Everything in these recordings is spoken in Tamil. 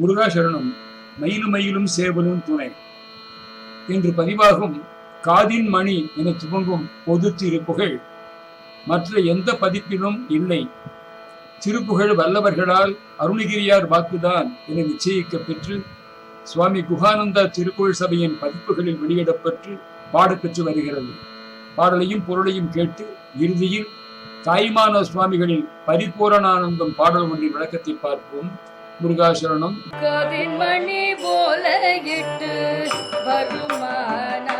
முருகாசரணம் மயிலும் மயிலும் சேவலும் துணை. என்று பதிவாகும் காதின் மணி என துவங்கும் பொது திருப்புகழ் மற்ற எந்த பதிப்பிலும் இல்லை. திருப்புகழ் வல்லவர்களால் அருணகிரியார் வாக்குதான் என நிச்சயிக்க பெற்று சுவாமி குகானந்தா திருப்புகழ் சபையின் பதிப்புகளில் வெளியிடப்பெற்று பாடப்பெற்று வருகிறது. பாடலையும் பொருளையும் கேட்டு இறுதியில் தாய்மான சுவாமிகளின் பரிபூரணானந்தம் பாடல் ஒன்றின் விளக்கத்தை பார்ப்போம். முருகாசரணம். காதின் போல இட்டு வருமானா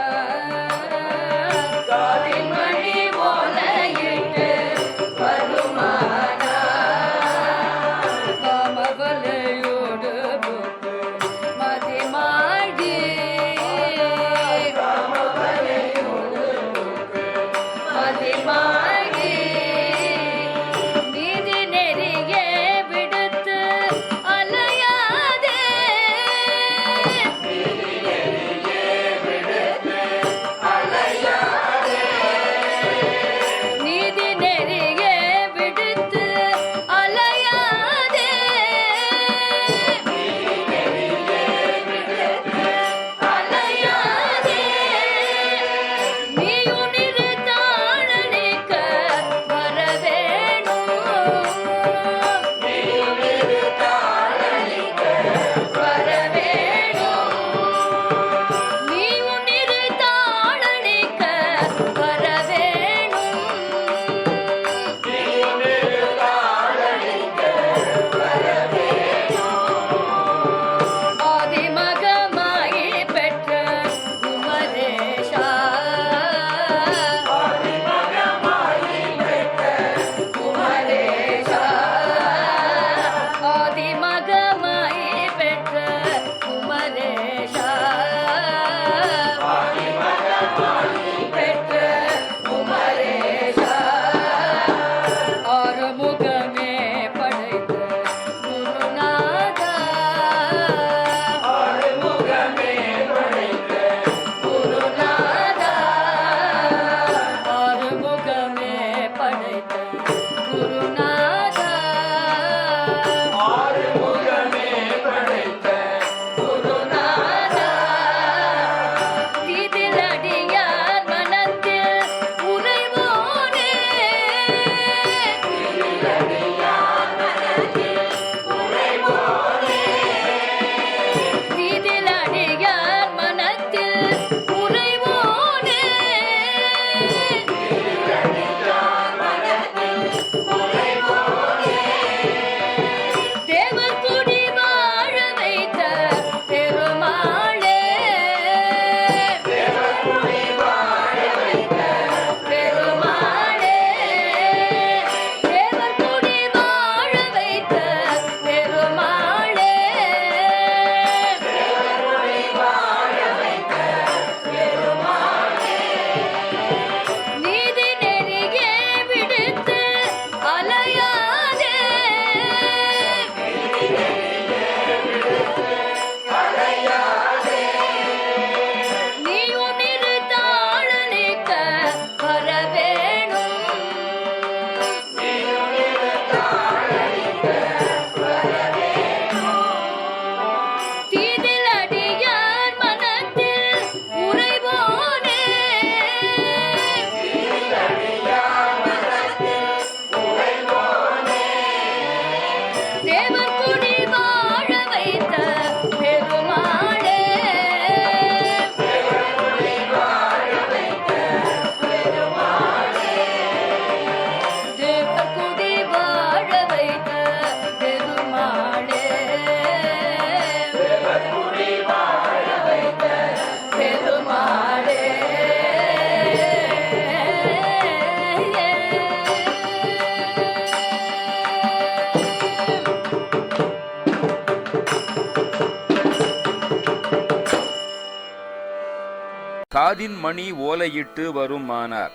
காதின் மணி ஓலையிட்டு வரும் மானார்.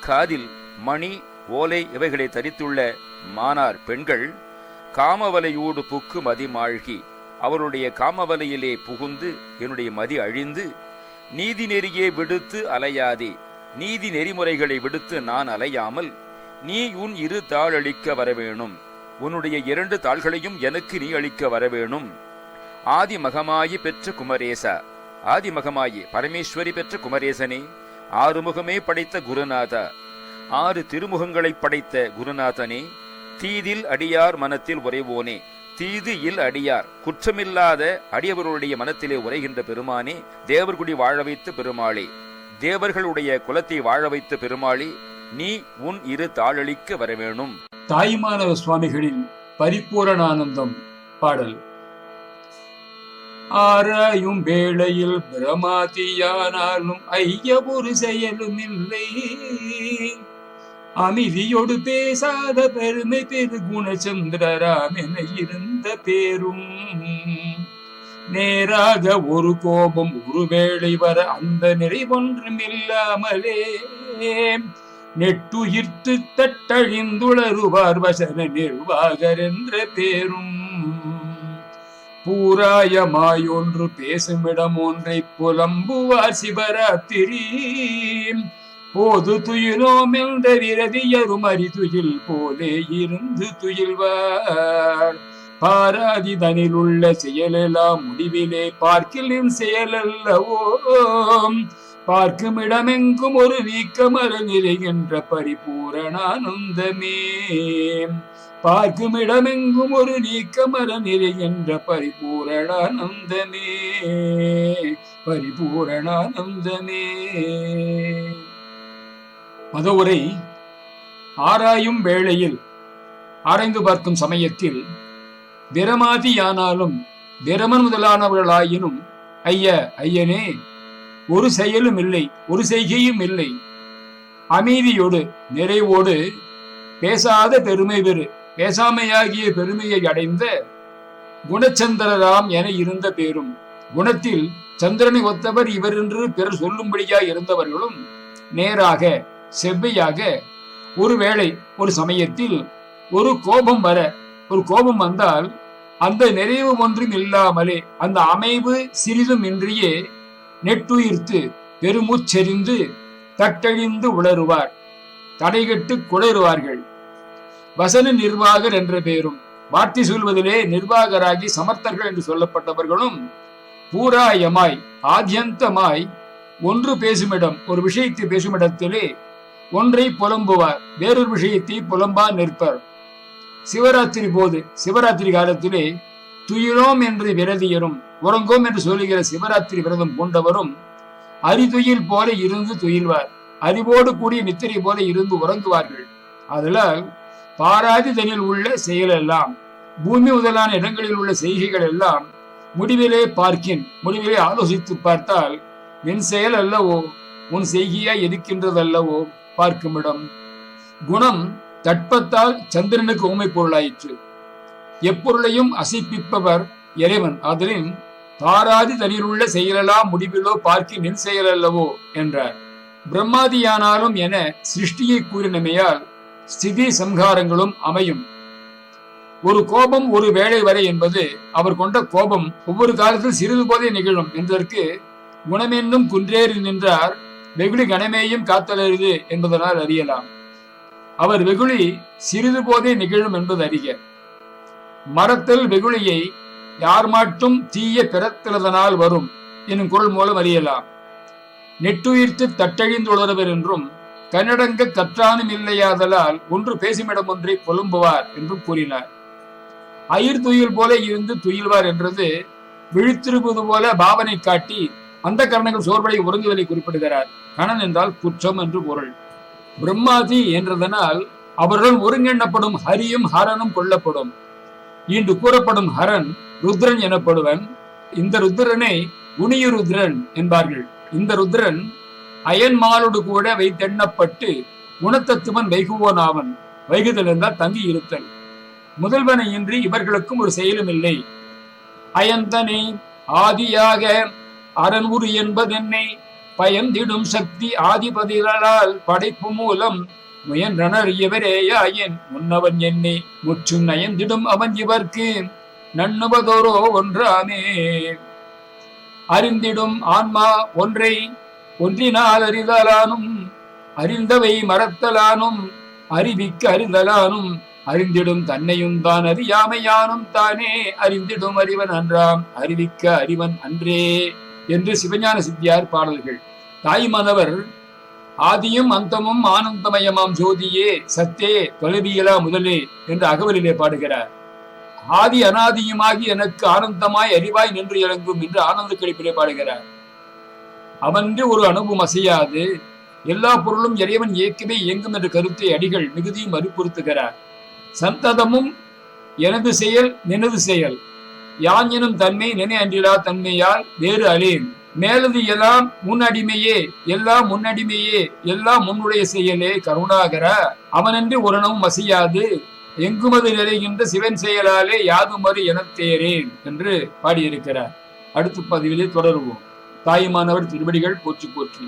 காதில் மணி ஓலை இவைகளை தரித்துள்ள மானார் பெண்கள் காமவலையோடு புக்கு மதிமாழ்கி அவருடைய காமவலையிலே புகுந்து என்னுடைய மதி அழிந்து நீதி நெறியே விடுத்து அலையாதே. நீதி நெறிமுறைகளை விடுத்து நான் அலையாமல் நீ உன் இரு தாள் அளிக்க வரவேணும். உன்னுடைய இரண்டு தாள்களையும் எனக்கு நீ அளிக்க வரவேணும். ஆதி மகமாயி பெற்ற குமரேசா. ஆதிமகமாயி பரமேஸ்வரி பெற்ற குமரேசனே ஆறுமுகமே படைத்த குருநாதா ஆறு திருமுகங்களைப் படைத்த குருநாதனே தீதில் அடியார் மனத்தில் உறைவோனே தீது இல் அடியார் குற்றமில்லாத அடியவர்களுடைய மனத்திலே உரைகின்ற பெருமானே தேவர்குடி வாழ வைத்த பெருமாளே தேவர்களுடைய குலத்தை வாழ வைத்த பெருமாளே நீ உன் இரு தாளளிக்க வரவேணும். தாய்மானவ சுவாமிகளின் பரிபூரணானந்தம் பாடல். ஆராயும் வேளையில் பிரமாதியானாலும் ஐய ஒரு செயலும் இல்லை. அமைதியோடு பேசாத பெருமை பெரு குணச்சந்திரராம் என இருந்த பேரும். நேராக ஒரு கோபம் ஒருவேளை வர அந்த நிறைவொன்றும் இல்லாமலே. நெட்டுயிர்த்து தட்டழிந்துளருவார் வசன நிர்வாகர் என்ற பேரும். பூராயமாயொன்று பேசுமிடம் ஒன்றை புலம்புவார் சிவராத்திரி. போது துயிலோம் என்ற விரதியரும் அறிதுயில் போலே இருந்து துயில்வார். பாராதிதனில் உள்ள செயலெல்லாம் முடிவிலே பார்க்கிலின் செயலல்லவோ. பார்க்கும் இடமெங்கும் ஒரு வீக்கமர நிறைகின்ற பரிபூரணானந்தமே. பார்க்கும் இடமெங்கும் ஒரு நீக்கமர நிறைகின்ற பரிபூரணானந்தமே பரிபூரணானந்தமே மதவுரை ஆராயும் வேளையில் ஆராய்ந்து பார்க்கும் சமயத்தில் விரமாதியானாலும் விரமன் முதலானவர்களாயினும் ஐய ஐயனே ஒரு செயலும் இல்லை ஒரு செய்கையும் இல்லை. அமைதியோடு நிறைவோடு பேசாத பெருமை பெறு பேசாமையாகிய பெருமையை அடைந்த குணச்சந்திரராம் என இருந்த பேரும் குணத்தில் சந்திரனை ஒத்தவர் இவர் என்று பிறர் சொல்லும்படியாய் இருந்தவர்களும் நேராக செவ்வையாக ஒருவேளை ஒரு சமயத்தில் ஒரு கோபம் வர ஒரு கோபம் வந்தால் அந்த நிறைவு ஒன்றும் இல்லாமலே அந்த அமைவு சிறிதும் இன்றியே நெட்டுயிர்த்து பெருமூச்செறிந்து தட்டழிந்து உளருவார் தடைகட்டு குளறுவார்கள். வசன நிர்வாகர் என்ற பெயரும் வார்த்தை சொல்வதிலே நிர்வாகராகி சமர்த்தர்கள் என்று சொல்லப்பட்டவர்களும் பூராயமாய் ஆத்யந்தமாய் ஒன்று பேசுமிடம் ஒரு விஷயத்தை பேசுமிடத்திலே ஒன்றை புலம்புவார் வேறொரு விஷயத்தை புலம்பா நிற்பர். சிவராத்திரி போது சிவராத்திரி காலத்திலே துயிலோம் என்று விரதியரும் உறங்கோம் என்று சொல்லுகிற சிவராத்திரி விரதம் கொண்டவரும் அரிதுயில் போல இருந்து துயில்வார் அறிவோடு கூடிய நித்திரை போல இருந்து உறங்குவார்கள். அதனால் பாராதி தனில் உள்ள செயலெல்லாம் பூமி முதலான இடங்களில் உள்ள செய்கைகள் எல்லாம் முடிவிலே பார்க்கின் முடிவிலே ஆலோசித்து பார்த்தால் என் செயல் அல்லவோ உன் செய்கையாய் இருக்கின்றதல்லவோ பார்க்குமிடம். குணம் தட்பத்தால் சந்திரனுக்கு உண்மை பொருளாயிற்று. எப்பொருளையும் அசைப்பிப்பவர் இறைவன். அதனின் பாராதி தனியிலுள்ள செயலெல்லாம் முடிவிலோ பார்க்கி நின் செயல் அல்லவோ என்றார். பிரம்மாதியானாலும் என சிருஷ்டியை கூறினமையால் ஸ்திதி சம்ஹாரங்களும் அமையும். ஒரு கோபம் ஒரு வேளை வரை என்பது அவர் கொண்ட கோபம் ஒவ்வொரு காலத்தில் சிறிது போதே நிகழும் என்பதற்கு குணமென்னும் குன்றேறி நின்றார் வெகுளி கணமேயும் காத்தலருது என்பதனால் அறியலாம். அவர் வெகுளி சிறிது போதே நிகழும் என்பது அறிக. மரத்தல் வெகுளியை யார் மாட்டும் தீய பிறத்திலதனால் வரும் எனும் குரல் மூலம் அறியலாம். நெட்டுயிர்த்து தட்டழிந்துள்ளவர் என்றும் கன்னடங்க கற்றானும் இல்லையாதலால் ஒன்று பேசுமிடம் ஒன்றை புலம்புவார் என்றும் கூறினார். அயிர் துயில் போல இருந்து துயில்வார் என்றது விழித்திருப்பது போல பாவனை காட்டி அந்த கரணங்கள் சோர்வடை உறங்குதலை குறிப்பிடுகிறார். கணன் என்றால் குற்றம் என்று பொருள். பிரம்மாதி என்றதனால் அவருடன் ஒருங்கிணப்படும் ஹரியும் ஹரனும் கொல்லப்படும். இன்று கூறப்படும் ஹரன் ருத்ரன் எனப்படுவன். இந்த ருத்ரனை குணிய ருத்ரன் என்பார்கள். இந்த ருத்ரன் அயன்மாலோடு கூட வைத்தெண்ணப்பட்டு குணத்தத்துவன் வைகுவோனாவன் வைகுதல் என்றால் தங்கி இருத்தல். முதல்வனை இன்றி இவர்களுக்கும் ஒரு செயலும் இல்லை. அயந்தனை ஆதியாக அரண் உரு என்பதென்னை பயந்திடும் சக்தி ஆதிபதிகளால் படைப்பு மூலம் முயன்றனர் இவரேயாயின் முன்னவன் என்னை முற்றும் நயந்திடும் அவன் இவர்க்கு நண்ணுவதோரோ ஒன்றாமே. அறிந்திடும் ஆன்மா ஒன்றை ஒன்றினால் அறிதலானும் அறிந்தவை மறத்தலானும் அறிவிக்க அறிந்தலானும் அறிந்திடும் தன்னையும் தான் அறியாமையானும் தானே அறிந்திடும் அறிவன் அன்றாம் அறிவிக்க அறிவன் அன்றே என்று சிவஞான சித்தியார் பாடல்கள். தாய்மனவர் ஆதியும் அந்தமும் ஆனந்தமயமாம் ஜோதியே சத்தே தொலைவியலா முதலே என்று அகவலிலே பாடுகிறார். ஆதி அனாதியுமாகி எனக்கு ஆனந்தமாய் அறிவாய் நின்று இறங்கும் என்று ஆனந்த கழிப்பிலே பாடுகிறார். அவன்று ஒரு அணுவும் அசையாது. எல்லா பொருளும் இறைவன் இயக்கமே இயங்கும் என்ற கருத்தை அடிகள் மிகுதியும் அறிவுறுத்துகிறார் சந்ததமும் எனது செயல் நினது செயல். யான் எனும் தன்மை நினை அன்றிலா தன்மையால் வேறு அலேன். மேலது எல்லாம் முன்னடிமையே எல்லாம் முன்னடிமையே எல்லாம் முன்னுடைய செயலே கருணாகர. அவனன்றி ஒருணவும் வசியாது எங்குமது நிறைகின்ற சிவன் செயலாலே யாதுமறு எனத் தேரேன் என்று பாடியிருக்கிறார். அடுத்த பதிவிலே தொடருவோம். தாயுமானவர் திருவடிகள் போற்றி போற்றி.